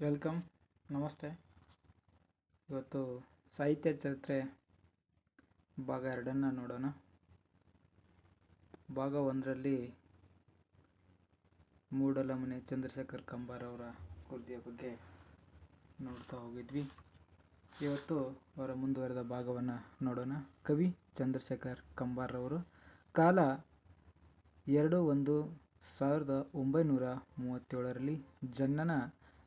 Welcome, ನಮಸ್ತೆ. ಇವತ್ತು ಸಾಹಿತ್ಯ ಚರಿತ್ರೆ ಭಾಗ ಎರಡನ್ನು ನೋಡೋಣ. ಭಾಗ ಒಂದರಲ್ಲಿ ಮೂಡಲಮನೆ ಚಂದ್ರಶೇಖರ್ ಕಂಬಾರ್ ಅವರ ಕೃತಿಯ ಬಗ್ಗೆ ನೋಡ್ತಾ ಹೋಗಿದ್ವಿ. ಇವತ್ತು ಅವರ ಮುಂದುವರೆದ ಭಾಗವನ್ನು ನೋಡೋಣ. ಕವಿ ಚಂದ್ರಶೇಖರ್ ಕಂಬಾರ್ ಅವರು ಕಾಲ ಎರಡು ಒಂದು ಸಾವಿರದ ಒಂಬೈನೂರ ಮೂವತ್ತೇಳರಲ್ಲಿ ಜನನ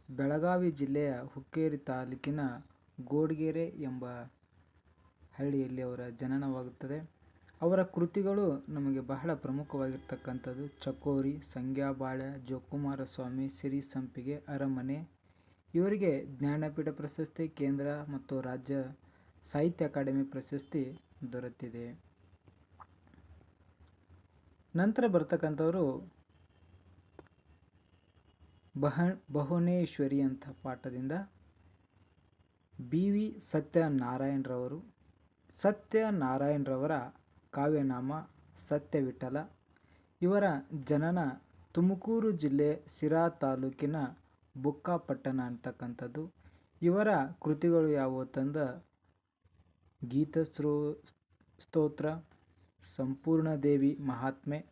ಬೆಳಗಾವಿ ಜಿಲ್ಲೆಯ ಹುಕ್ಕೇರಿ ತಾಲೂಕಿನ ಗೋಡ್ಗೆರೆ ಎಂಬ ಹಳ್ಳಿಯಲ್ಲಿ ಅವರ ಜನನವಾಗುತ್ತದೆ. ಅವರ ಕೃತಿಗಳು ನಮಗೆ ಬಹಳ ಪ್ರಮುಖವಾಗಿರ್ತಕ್ಕಂಥದ್ದು. ಚಕೋರಿ ಸಂಗ್ಯಾಬಾಳ್ಯ ಜೋಕುಮಾರ ಸ್ವಾಮಿ ಸಿರಿ ಸಂಪಿಗೆ, ಅರಮನೆ. ಇವರಿಗೆ ಜ್ಞಾನಪೀಠ ಪ್ರಶಸ್ತಿ, ಕೇಂದ್ರ ಮತ್ತು ರಾಜ್ಯ ಸಾಹಿತ್ಯ ಅಕಾಡೆಮಿ ಪ್ರಶಸ್ತಿ ದೊರೆತಿದೆ. ನಂತರ ಬರ್ತಕ್ಕಂಥವರು ಬಹ ಅಂತ ಪಾಠದಿಂದ ಬಿ ವಿ ಸತ್ಯನಾರಾಯಣರವರು, ಸತ್ಯನಾರಾಯಣರವರ ಕಾವ್ಯನಾಮ ಸತ್ಯವಿಠಲ. ಇವರ ಜನನ ತುಮಕೂರು ಜಿಲ್ಲೆ ಸಿರಾ ತಾಲೂಕಿನ ಬುಕ್ಕಾಪಟ್ಟಣ ಅಂತಕ್ಕಂಥದ್ದು. ಇವರ ಕೃತಿಗಳು ಯಾವುವು ತಂದ? ಗೀತಸ್ರೋ ಸ್ತೋತ್ರ ಸಂಪೂರ್ಣ ದೇವಿ ಮಹಾತ್ಮೆ,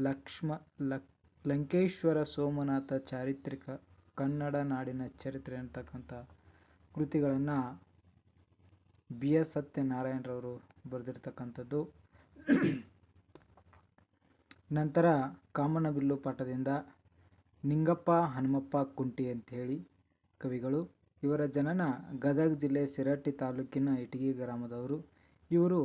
ಲಕ್ಷ್ಮ, ಲಕ್ ಲಂಕೇಶ್ವರ ಸೋಮನಾಥ ಚಾರಿತ್ರಿಕ ಕನ್ನಡ ನಾಡಿನ ಚರಿತ್ರೆ ಅಂತಕ್ಕಂಥ ಕೃತಿಗಳನ್ನು ಬಿ ಎಸ್ ಸತ್ಯನಾರಾಯಣರವರು ಬರೆದಿರ್ತಕ್ಕಂಥದ್ದು. ನಂತರ ಕಾಮನಬಿಲ್ಲು ಪಾಠದಿಂದ ನಿಂಗಪ್ಪ ಹನುಮಪ್ಪ ಕುಂಟಿ ಅಂಥೇಳಿ ಕವಿಗಳು. ಇವರ ಜನನ ಗದಗ ಜಿಲ್ಲೆ ಸಿರಟ್ಟಿ ತಾಲೂಕಿನ ಇಟಗಿ ಗ್ರಾಮದವರು. ಇವರು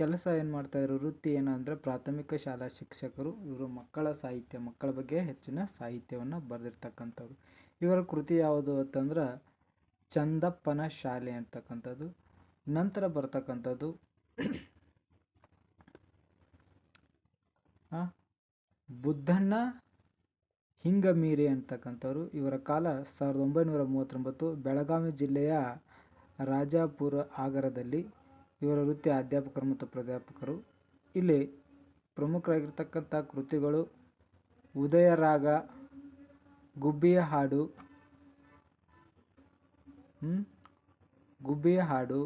ಕೆಲಸ ಏನು ಮಾಡ್ತಾಯಿದ್ರು ವೃತ್ತಿ ಏನಂದರೆ ಪ್ರಾಥಮಿಕ ಶಾಲಾ ಶಿಕ್ಷಕರು. ಇವರು ಮಕ್ಕಳ ಸಾಹಿತ್ಯ, ಮಕ್ಕಳ ಬಗ್ಗೆ ಹೆಚ್ಚಿನ ಸಾಹಿತ್ಯವನ್ನು ಬರೆದಿರ್ತಕ್ಕಂಥವ್ರು. ಇವರ ಕೃತಿ ಯಾವುದು ಅಂತಂದ್ರೆ ಚಂದಪ್ಪನ ಶಾಲೆ ಅಂತಕ್ಕಂಥದ್ದು. ನಂತರ ಬರ್ತಕ್ಕಂಥದ್ದು ಬುದ್ಧಣ್ಣ ಹಿಂಗಮೀರಿ ಅಂತಕ್ಕಂಥವ್ರು. ಇವರ ಕಾಲ ಸಾವಿರದ ಒಂಬೈನೂರ ಮೂವತ್ತೊಂಬತ್ತು, ಬೆಳಗಾವಿ ಜಿಲ್ಲೆಯ ರಾಜಾಪುರ ಆಗರದಲ್ಲಿ ಇವರ ವೃತ್ತಿ ಅಧ್ಯಾಪಕರು ಮತ್ತು ಪ್ರಾಧ್ಯಾಪಕರು. ಇಲ್ಲಿ ಪ್ರಮುಖರಾಗಿರ್ತಕ್ಕಂಥ ಕೃತಿಗಳು ಉದಯರಾಗ, ಗುಬ್ಬಿಯ ಹಾಡು ಗುಬ್ಬಿಯ ಹಾಡು,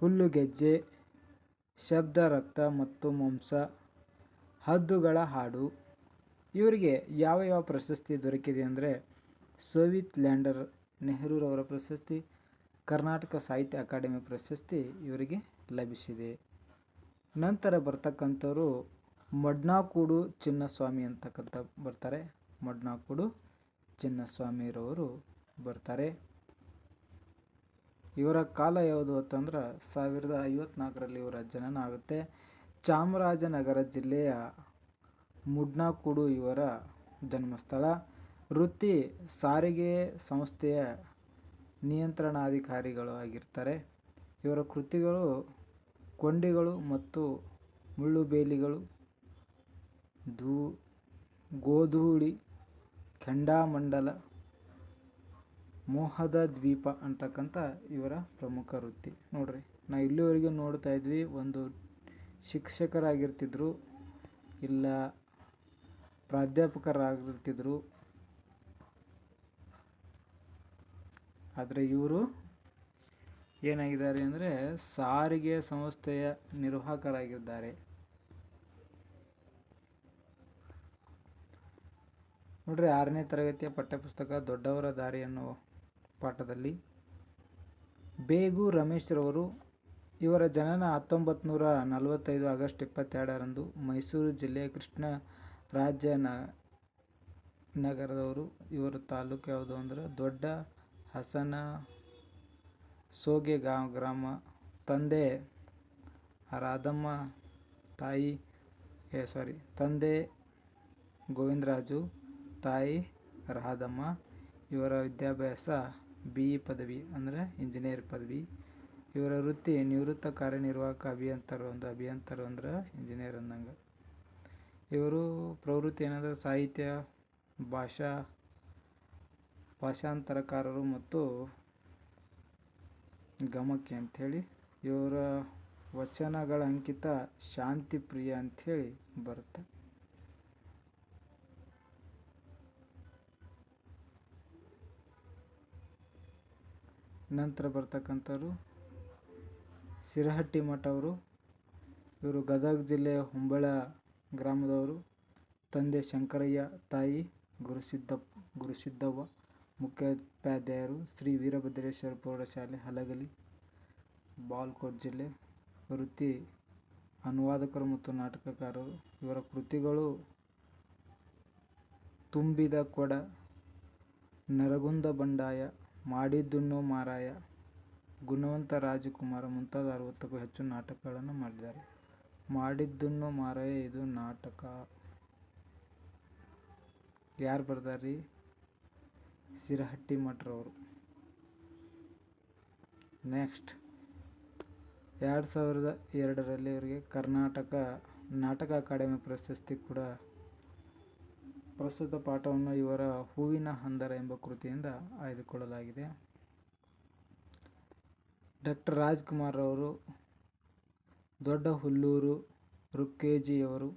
ಹುಲ್ಲುಗೆಜ್ಜೆ, ಶಬ್ದ, ರಕ್ತ ಮತ್ತು ಮಾಂಸ, ಹದ್ದುಗಳ ಹಾಡು. ಇವರಿಗೆ ಯಾವ ಯಾವ ಪ್ರಶಸ್ತಿ ದೊರಕಿದೆ ಅಂದರೆ ಸೋವಿತ್ ಲ್ಯಾಂಡರ್ ನೆಹರೂರವರ ಪ್ರಶಸ್ತಿ ಕರ್ನಾಟಕ ಸಾಹಿತ್ಯ ಅಕಾಡೆಮಿ ಪ್ರಶಸ್ತಿ ಇವರಿಗೆ ಲಭಿಸಿದೆ. ನಂತರ ಬರ್ತಕ್ಕಂಥವ್ರು ಮಡ್ನಾಕೂಡು ಚಿನ್ನಸ್ವಾಮಿ ಅಂತಕ್ಕಂಥ ಬರ್ತಾರೆ. ಮಡ್ನಾಕೂಡು ಚಿನ್ನಸ್ವಾಮಿರವರು ಬರ್ತಾರೆ. ಇವರ ಕಾಲ ಯಾವುದು ಅಂತಂದ್ರೆ ಸಾವಿರದ ಐವತ್ನಾಲ್ಕರಲ್ಲಿ ಇವರ ಜನನ ಆಗುತ್ತೆ. ಚಾಮರಾಜನಗರ ಜಿಲ್ಲೆಯ ಮುಡ್ನಾಕೂಡು ಇವರ ಜನ್ಮಸ್ಥಳ. ವೃತ್ತಿ ಸಾರಿಗೆ ಸಂಸ್ಥೆಯ ನಿಯಂತ್ರಣಾಧಿಕಾರಿಗಳು ಆಗಿರ್ತಾರೆ. ಇವರ ಕೃತಿಗಳು ಕೊಂಡಿಗಳು ಮತ್ತು ಮುಳ್ಳುಬೇಲಿಗಳು, ಧೂ, ಗೋಧೂಳಿ ಕೆಂಡಾಮಂಡಲ ಮೋಹದ ದ್ವೀಪ ಅಂತಕ್ಕಂಥ ಇವರ ಪ್ರಮುಖ ವೃತ್ತಿ. ನೋಡ್ರಿ, ನಾ ಇಲ್ಲಿವರೆಗೂ ನೋಡ್ತಾ ಇದ್ವಿ, ಒಂದು ಶಿಕ್ಷಕರಾಗಿರ್ತಿದ್ರು, ಇಲ್ಲ ಪ್ರಾಧ್ಯಾಪಕರಾಗಿರ್ತಿದ್ರು ಆದರೆ ಇವರು ಏನಾಗಿದ್ದಾರೆ ಅಂದರೆ ಸಾರಿಗೆ ಸಂಸ್ಥೆಯ ನಿರ್ವಾಹಕರಾಗಿದ್ದಾರೆ. ನೋಡ್ರಿ ಆರನೇ ತರಗತಿಯ ಪಠ್ಯಪುಸ್ತಕ ದೊಡ್ಡವರ ದಾರಿ ಅನ್ನೋ ಪಾಠದಲ್ಲಿ ಬೇಗು ರಮೇಶ್ರವರು ಇವರ ಜನನ ಹತ್ತೊಂಬತ್ತು ನೂರ ನಲವತ್ತೈದು ಆಗಸ್ಟ್ ಇಪ್ಪತ್ತೆರಡರಂದು ಮೈಸೂರು ಜಿಲ್ಲೆಯ ಕೃಷ್ಣ ರಾಜ್ಯ ನಗರದವರು, ಇವರ ತಾಲೂಕು ಯಾವುದು ಅಂದ್ರೆ ದೊಡ್ಡ ಹಸನ, ಸೋಗೆ ಗ್ರಾಮ, ತಂದೆ ರಾಧಮ್ಮ, ತಾಯಿ, ಏ ಸಾರಿ ತಂದೆ ಗೋವಿಂದರಾಜು, ತಾಯಿ ರಾಧಮ್ಮ, ಇವರ ವಿದ್ಯಾಭ್ಯಾಸ ಬಿ ಇ ಪದವಿ ಅಂದರೆ ಇಂಜಿನಿಯರ್ ಪದವಿ. ಇವರ ವೃತ್ತಿ ನಿವೃತ್ತ ಕಾರ್ಯನಿರ್ವಾಹಕ ಅಭಿಯಂತರು ಒಂದು, ಅಭಿಯಂತರು ಅಂದ್ರೆ ಇಂಜಿನಿಯರ್ ಅಂದಂಗೆ. ಇವರು ಪ್ರವೃತ್ತಿ ಏನಂದ್ರೆ ಸಾಹಿತ್ಯ, ಭಾಷಾ ಭಾಷಾಂತರಕಾರರು ಮತ್ತು ಗಮಕಿ ಅಂಥೇಳಿ ಇವರ ವಚನಗಳ ಅಂಕಿತ ಶಾಂತಿ ಪ್ರಿಯ ಅಂಥೇಳಿ ಬರುತ್ತೆ. ನಂತರ ಬರ್ತಕ್ಕಂಥವ್ರು ಸಿರಹಟ್ಟಿ ಮಠ ಅವರು ಇವರು ಗದಗ ಜಿಲ್ಲೆ ಹೊಂಬಳ ಗ್ರಾಮದವರು, ತಂದೆ ಶಂಕರಯ್ಯ ತಾಯಿ ಗುರುಸಿದ್ದಪ್ಪ ಗುರುಸಿದ್ದವ್ವ. ಮುಖ್ಯೋಪಾಧ್ಯಾಯರು ಶ್ರೀ ವೀರಭದ್ರೇಶ್ವರ ಪ್ರೌಢಶಾಲೆ, ಹಲಗಲಿ, ಬಾಲ್ಕೋಟ್ ಜಿಲ್ಲೆ. ವೃತ್ತಿ ಅನುವಾದಕರು ಮತ್ತು ನಾಟಕಕಾರರು. ಇವರ ಕೃತಿಗಳು ತುಂಬಿದ ಕೊಡ, ನರಗುಂದ ಬಂಡಾಯ, ಮಾಡಿದ್ದುಣ್ಣೋ ಮಾರಾಯ, ಗುಣವಂತ ರಾಜಕುಮಾರ ಮುಂತಾದ ಅರವತ್ತಕ್ಕೂ ಹೆಚ್ಚು ನಾಟಕಗಳನ್ನು ಮಾಡಿದ್ದಾರೆ. ಮಾಡಿದ್ದುಣ್ಣೋ ಮಾರಾಯ, ಇದು ನಾಟಕ. ಯಾರು ಬರ್ದಾರ್ರಿ ಸಿರಹಟ್ಟಿ ಮಠರವರು ನೆಕ್ಸ್ಟ್ ಎರಡು ಸಾವಿರದ ಎರಡರಲ್ಲಿ ಇವರಿಗೆ ಕರ್ನಾಟಕ ನಾಟಕ ಅಕಾಡೆಮಿ ಪ್ರಶಸ್ತಿ ಕೂಡ ಪ್ರಸ್ತುತ ಪಾಠವನ್ನು ಇವರ ಹೂವಿನ ಹಂದರ ಎಂಬ ಕೃತಿಯಿಂದ ಆಯ್ದುಕೊಳ್ಳಲಾಗಿದೆ. ಡಾಕ್ಟರ್ ರಾಜ್ಕುಮಾರ್ ಅವರು, ದೊಡ್ಡ ಹುಲ್ಲೂರು ರುಕ್ಕೇಜಿಯವರು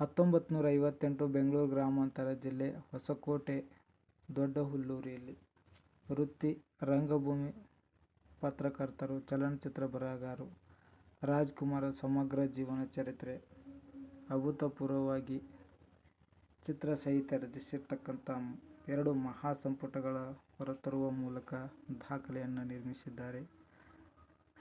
ಹತ್ತೊಂಬತ್ತು ನೂರ ಐವತ್ತೆಂಟು ಬೆಂಗಳೂರು ಗ್ರಾಮಾಂತರ ಜಿಲ್ಲೆ ಹೊಸಕೋಟೆ ದೊಡ್ಡ ಹುಲ್ಲೂರಿಯಲ್ಲಿ. ವೃತ್ತಿ, ರಂಗಭೂಮಿ ಪತ್ರಕರ್ತರು, ಚಲನಚಿತ್ರ ಬರಹಗಾರರು, ರಾಜ್ಕುಮಾರ ಸಮಗ್ರ ಜೀವನ ಚರಿತ್ರೆ, ಅಭೂತಪೂರ್ವವಾಗಿ ಚಿತ್ರಸಹಿತ ರಚಿಸಿರ್ತಕ್ಕಂಥ ಎರಡು ಮಹಾ ಸಂಪುಟಗಳ ಹೊರತರುವ ಮೂಲಕ ದಾಖಲೆಯನ್ನು ನಿರ್ಮಿಸಿದ್ದಾರೆ.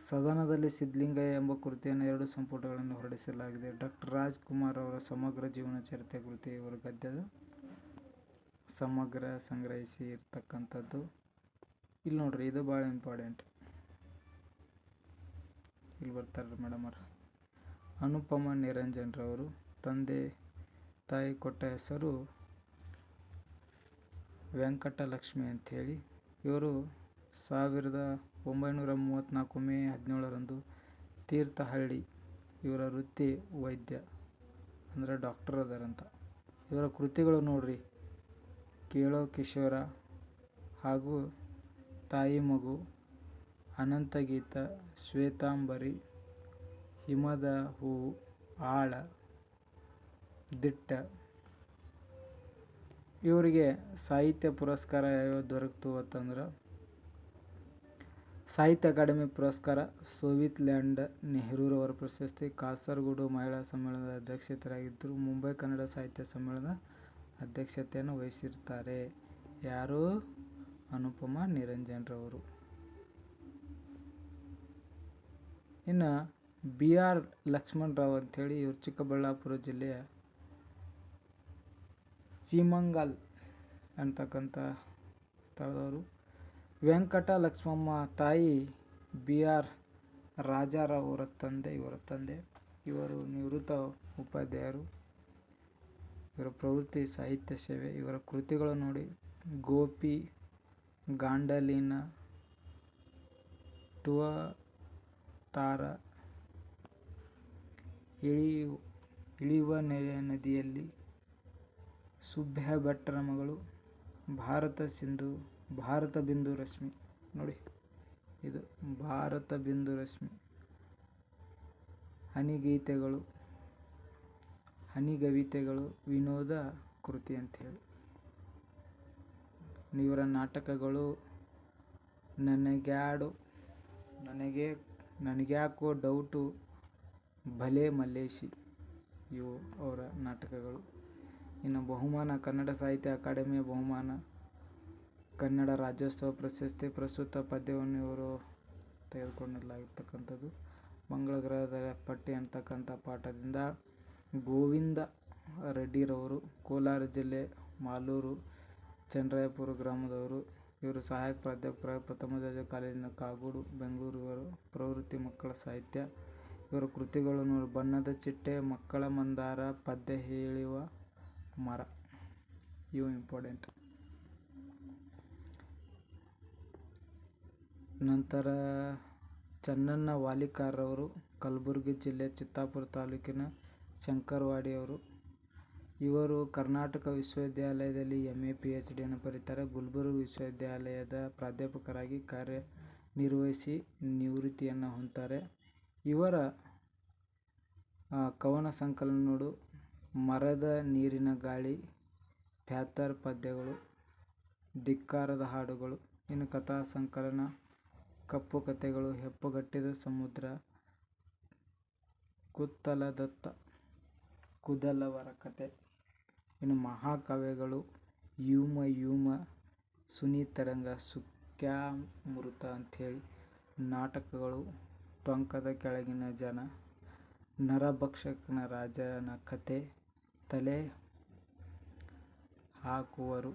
ಸದನದಲ್ಲಿ ಸಿದ್ಧಲಿಂಗಯ್ಯ ಎಂಬ ಕೃತಿಯನ್ನು ಎರಡು ಸಂಪುಟಗಳನ್ನು ಹೊರಡಿಸಲಾಗಿದೆ. ಡಾಕ್ಟರ್ ರಾಜ್ಕುಮಾರ್ ಅವರ ಸಮಗ್ರ ಜೀವನ ಚರಿತ್ರೆ ಕೃತಿ ಇವರ ಗದ್ಯದ ಸಮಗ್ರ ಸಂಗ್ರಹಿಸಿ ಇರ್ತಕ್ಕಂಥದ್ದು ಇಲ್ಲಿ ನೋಡ್ರಿ ಇದು ಭಾಳ ಇಂಪಾರ್ಟೆಂಟ್ ಇಲ್ಲಿ ಬರ್ತಾರೆ ಮೇಡಮ್ ಅವ್ರು. ಅನುಪಮ ನಿರಂಜನ್ರವರು ತಂದೆ ತಾಯಿ ಕೊಟ್ಟ ಹೆಸರು ವೆಂಕಟಲಕ್ಷ್ಮಿ ಅಂಥೇಳಿ. ಇವರು ಸಾವಿರದ ಒಂಬೈನೂರ ಮೂವತ್ತ್ನಾಲ್ಕು ಮೇ ಹದಿನೇಳರಂದು ತೀರ್ಥಹಳ್ಳಿ ಇವರ ವೃತ್ತಿ ವೈದ್ಯ ಅಂದರೆ ಡಾಕ್ಟರ್ ಅದಾರಂತ. ಇವರ ಕೃತಿಗಳು ನೋಡ್ರಿ. ಕೇಳೋ ಕಿಶೋರ ಹಾಗೂ ತಾಯಿ ಮಗು ಅನಂತಗೀತ, ಶ್ವೇತಾಂಬರಿ, ಹಿಮದ ಹೂವು, ಆಳ, ದಿಟ್ಟ. ಇವರಿಗೆ ಸಾಹಿತ್ಯ ಪುರಸ್ಕಾರ ಯಾವ್ಯಾವ ದೊರಕ್ತು ಅಂತಂದ್ರೆ ಸಾಹಿತ್ಯ ಅಕಾಡೆಮಿ ಪುರಸ್ಕಾರ ಸೋವಿತ್ ಲ್ಯಾಂಡ್ ನೆಹರೂರವರ ಪ್ರಶಸ್ತಿ, ಕಾಸರಗೋಡು ಮಹಿಳಾ ಸಮ್ಮೇಳನದ ಅಧ್ಯಕ್ಷತೆಯಾಗಿದ್ದರು ಮುಂಬೈ ಕನ್ನಡ ಸಾಹಿತ್ಯ ಸಮ್ಮೇಳನದ ಅಧ್ಯಕ್ಷತೆಯನ್ನು ವಹಿಸಿರ್ತಾರೆ ಯಾರು? ಅನುಪಮ ನಿರಂಜನ್ರವರು. ಇನ್ನು ಬಿ ಆರ್ ಲಕ್ಷ್ಮಣರಾವ್ ಅಂಥೇಳಿ ಇವರು ಚಿಕ್ಕಬಳ್ಳಾಪುರ ಜಿಲ್ಲೆಯ ಚೀಮಂಗಲ್ ಅಂತಕ್ಕಂಥ ಸ್ಥಳದವರು. ವೆಂಕಟ ಲಕ್ಷ್ಮಮ್ಮ ತಾಯಿ ಬಿ ಆರ್ ರಾಜಾರಾವ್ ಅವರ ತಂದೆ, ಇವರ ತಂದೆ. ಇವರು ನಿವೃತ್ತ ಉಪಾಧ್ಯಾಯರು. ಇವರ ಪ್ರವೃತ್ತಿ, ಸಾಹಿತ್ಯ ಸೇವೆ, ಇವರ ಕೃತಿಗಳು ನೋಡಿ ಗೋಪಿ ಗಾಂಡಲಿನ ಟುವಟಾರ ಇಳಿಯು, ಇಳಿಯುವ ನದಿಯಲ್ಲಿ ಸುಭ್ಯ ಭಟ್ಟರ ಮಗಳು ಭಾರತ ಸಿಂಧು, ಭಾರತ ಬಿಂದು ರಶ್ಮಿ. ನೋಡಿ, ಇದು ಭಾರತ ಬಿಂದು ರಶ್ಮಿ. ಹನಿಗೀತೆಗಳು ಹನಿಗವಿತೆಗಳು ವಿನೋದ ಕೃತಿ ಅಂಥೇಳಿ ಇವರ ನಾಟಕಗಳು ನನಗ್ಯಾಡು, ನನಗೆ, ನನಗ್ಯಾಕೋ ಡೌಟು ಭಲೆ ಮಲ್ಲೇಶಿ ಇವು ಅವರ ನಾಟಕಗಳು. ಇನ್ನು ಬಹುಮಾನ ಕನ್ನಡ ಸಾಹಿತ್ಯ ಅಕಾಡೆಮಿಯ ಬಹುಮಾನ, ಕನ್ನಡ ರಾಜ್ಯೋತ್ಸವ ಪ್ರಶಸ್ತಿ ಪ್ರಸ್ತುತ ಪದ್ಯವನ್ನು ಇವರು ತೆಗೆದುಕೊಂಡಿರಲಾಗಿರ್ತಕ್ಕಂಥದ್ದು. ಮಂಗಳ ಗ್ರಹದ ಪಟ್ಟಿ ಅಂತಕ್ಕಂಥ ಪಾಠದಿಂದ ಗೋವಿಂದ ರೆಡ್ಡಿರವರು, ಕೋಲಾರ ಜಿಲ್ಲೆ ಮಾಲೂರು ಚನ್ನರಾಯಪುರ ಗ್ರಾಮದವರು. ಇವರು ಸಹಾಯಕ ಪ್ರಾಧ್ಯಾಪಕರ ಪ್ರಥಮ ದರ್ಜೆ ಕಾಲೇಜಿನ ಕಾಗೋಡು ಬೆಂಗಳೂರು ಇವರು ಪ್ರವೃತ್ತಿ ಮಕ್ಕಳ ಸಾಹಿತ್ಯ. ಇವರ ಕೃತಿಗಳು ಬಣ್ಣದ ಚಿಟ್ಟೆ, ಮಕ್ಕಳ ಮಂದಾರ, ಪದ್ಯ ಹೇಳುವ ಮರ. ಇವು ಇಂಪಾರ್ಟೆಂಟ್. ನಂತರ ಚನ್ನಣ್ಣ ವಾಲಿಕಾರ್ರವರು ಕಲಬುರ್ಗಿ ಜಿಲ್ಲೆ ಚಿತ್ತಾಪುರ ತಾಲೂಕಿನ ಶಂಕರವಾಡಿಯವರು. ಇವರು ಕರ್ನಾಟಕ ವಿಶ್ವವಿದ್ಯಾಲಯದಲ್ಲಿ ಎಂ ಎ ಪಿ ಎಚ್ ಡಿಯನ್ನು ಪಡೀತಾರೆ. ಗುಲ್ಬರ್ಗ ವಿಶ್ವವಿದ್ಯಾಲಯದ ಪ್ರಾಧ್ಯಾಪಕರಾಗಿ ಕಾರ್ಯನಿರ್ವಹಿಸಿ ನಿವೃತ್ತಿಯನ್ನು ಹೊಂದ್ತಾರೆ. ಇವರ ಕವನ ಸಂಕಲನ ನೋಡು, ಮರದ ನೀರಿನ ಗಾಳಿ ಪ್ಯಾಥರ್ ಪದ್ಯಗಳು, ಧಿಕ್ಕಾರದ ಹಾಡುಗಳು, ಇನ್ನು ಕಥಾ ಸಂಕಲನ, ಕಪ್ಪು ಕಥೆಗಳು, ಹೆಪ್ಪುಗಟ್ಟಿದ ಸಮುದ್ರ, ಕುತ್ತಲದತ್ತ ಕುದಲವರ ಕಥೆ ಇನ್ನು ಮಹಾಕಾವ್ಯಗಳು ಯೂಮ ಯೂಮ ಸುನೀತರಂಗ ಸುಖ್ಯಾಮೃತ ಅಂಥೇಳಿ ನಾಟಕಗಳು ಟೊಂಕದ ಕೆಳಗಿನ ಜನ, ನರಭಕ್ಷಕನ ರಾಜನ ಕಥೆ ತಲೆ ಹಾಕುವರು.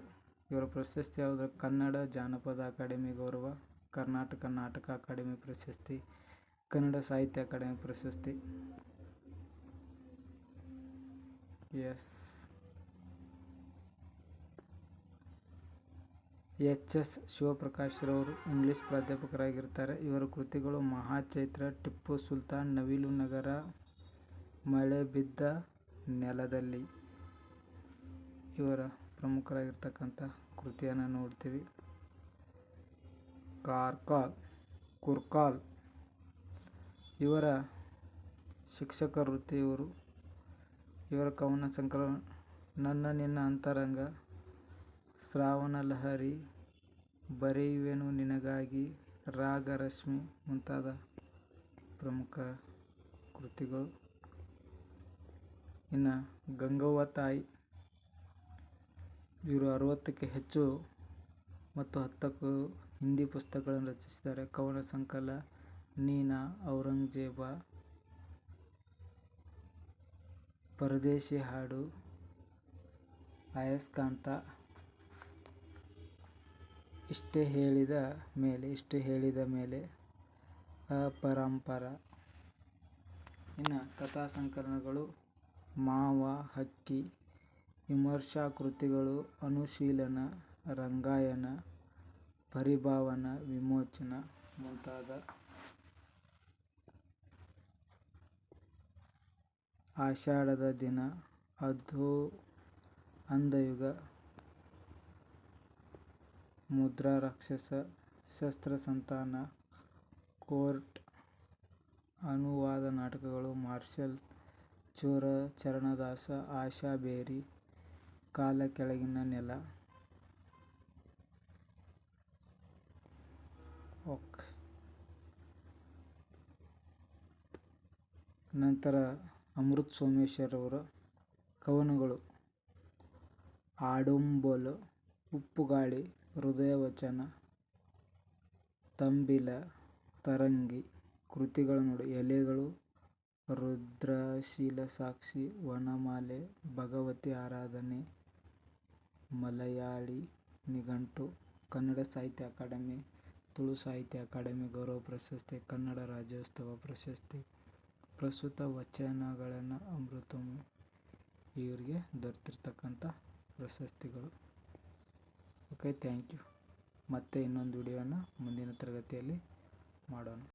ಇವರ ಪ್ರಶಸ್ತಿ ಯಾವುದು? ಕನ್ನಡ ಜಾನಪದ ಅಕಾಡೆಮಿ ಗೌರವ, ಕರ್ನಾಟಕ ನಾಟಕ ಅಕಾಡೆಮಿ ಪ್ರಶಸ್ತಿ, ಕನ್ನಡ ಸಾಹಿತ್ಯ ಅಕಾಡೆಮಿ ಪ್ರಶಸ್ತಿ. ಎಸ್ ಎಚ್ ಎಸ್ ಶಿವಪ್ರಕಾಶ್ರವರು ಇಂಗ್ಲಿಷ್ ಪ್ರಾಧ್ಯಾಪಕರಾಗಿರ್ತಾರೆ. ಇವರ ಕೃತಿಗಳು ಮಹಾಚೈತ್ರ, ಟಿಪ್ಪು ಸುಲ್ತಾನ್, ನವಿಲು ನಗರ, ಮಳೆ ಬಿದ್ದ ನೆಲದಲ್ಲಿ. ಇವರ ಪ್ರಮುಖರಾಗಿರ್ತಕ್ಕಂಥ ಕೃತಿಯನ್ನು ನೋಡ್ತೀವಿ. ಕಾರ್ಕಾಲ್, ಕುರ್ಕಾಲ್. ಇವರ ಶಿಕ್ಷಕ ವೃತ್ತಿ ಇವರು ಇವರ ಕವನ ಸಂಕಲನ ನನ್ನ ನಿನ್ನ ಅಂತರಂಗ. ಶ್ರಾವಣ ಲಹರಿ, ಬರೆಯುವೆನು ನಿನಗಾಗಿ. ರಾಗ ರಶ್ಮಿ ಮುಂತಾದ ಪ್ರಮುಖ ಕೃತಿಗಳು. ಇನ್ನು ಗಂಗವ್ವ ತಾಯಿ, ಇವರು ಅರವತ್ತಕ್ಕೆ ಹೆಚ್ಚು ಮತ್ತು ಹತ್ತಕ್ಕೂ ಹಿಂದಿ ಪುಸ್ತಕಗಳನ್ನು ರಚಿಸಿದ್ದಾರೆ. ಕವನ ಸಂಕಲ, ನೀನಾ, ಔರಂಗಜೇಬ ಪರದೇಶಿ ಹಾಡು ಅಯಸ್ಕಾಂತ ಇಷ್ಟೇ ಹೇಳಿದ ಮೇಲೆ, ಇಷ್ಟು ಹೇಳಿದ ಮೇಲೆ ಅಪರಂಪರ. ಇನ್ನು ಕಥಾ ಸಂಕಲನಗಳು ಮಾವ, ಹಕ್ಕಿ ವಿಮರ್ಶಾ ಕೃತಿಗಳು ಅನುಶೀಲನ ರಂಗಾಯನ ಪರಿಭಾವನ, ವಿಮೋಚನ ಮುಂತಾದ ಆಷಾಢದ ದಿನ ಅಂಧಯುಗ ಮುದ್ರಾರಾಕ್ಷಸ ಶಸ್ತ್ರಸಂತಾನ ಶಸ್ತ್ರ ಸಂತಾನ ಕೋರ್ಟ್, ಅನುವಾದ ನಾಟಕಗಳು, ಮಾರ್ಷಲ್ ಚೋರ ಚರಣದಾಸ ಆಶಾ ಬೇರಿ ಕಾಲ ಕೆಳಗಿನ ನೆಲ ನಂತರ ಅಮೃತ್ ಸೋಮೇಶ್ವರ್ ಅವರ ಕವನಗಳು. ಆಡುಂಬಲು, ಉಪ್ಪುಗಾಳಿ, ಹೃದಯವಚನ, ತಂಬಿಲ, ತರಂಗಿ, ಕೃತಿಗಳ ನೋಡು. ಎಲೆಗಳು, ರುದ್ರಶೀಲ ಸಾಕ್ಷಿ, ವನಮಾಲೆ, ಭಗವತಿ ಆರಾಧನೆ, ಮಲಯಾಳಿ, ನಿಘಂಟು, ಕನ್ನಡ ಸಾಹಿತ್ಯ ಅಕಾಡೆಮಿ, ತುಳು ಸಾಹಿತ್ಯ ಅಕಾಡೆಮಿ ಗೌರವ ಪ್ರಶಸ್ತಿ, ಕನ್ನಡ ರಾಜ್ಯೋತ್ಸವ ಪ್ರಶಸ್ತಿ ಪ್ರಸ್ತುತ ವಚನಗಳನ್ನು ಅಮೃತಮ್ ಇವರಿಗೆ ದೊರೆತಿರ್ತಕ್ಕಂಥ ಪ್ರಶಸ್ತಿಗಳು. ಓಕೆ ಥ್ಯಾಂಕ್ ಯು ಮತ್ತೆ ಇನ್ನೊಂದು ವಿಡಿಯೋನ ಮುಂದಿನ ತರಗತಿಯಲ್ಲಿ ಮಾಡೋಣ.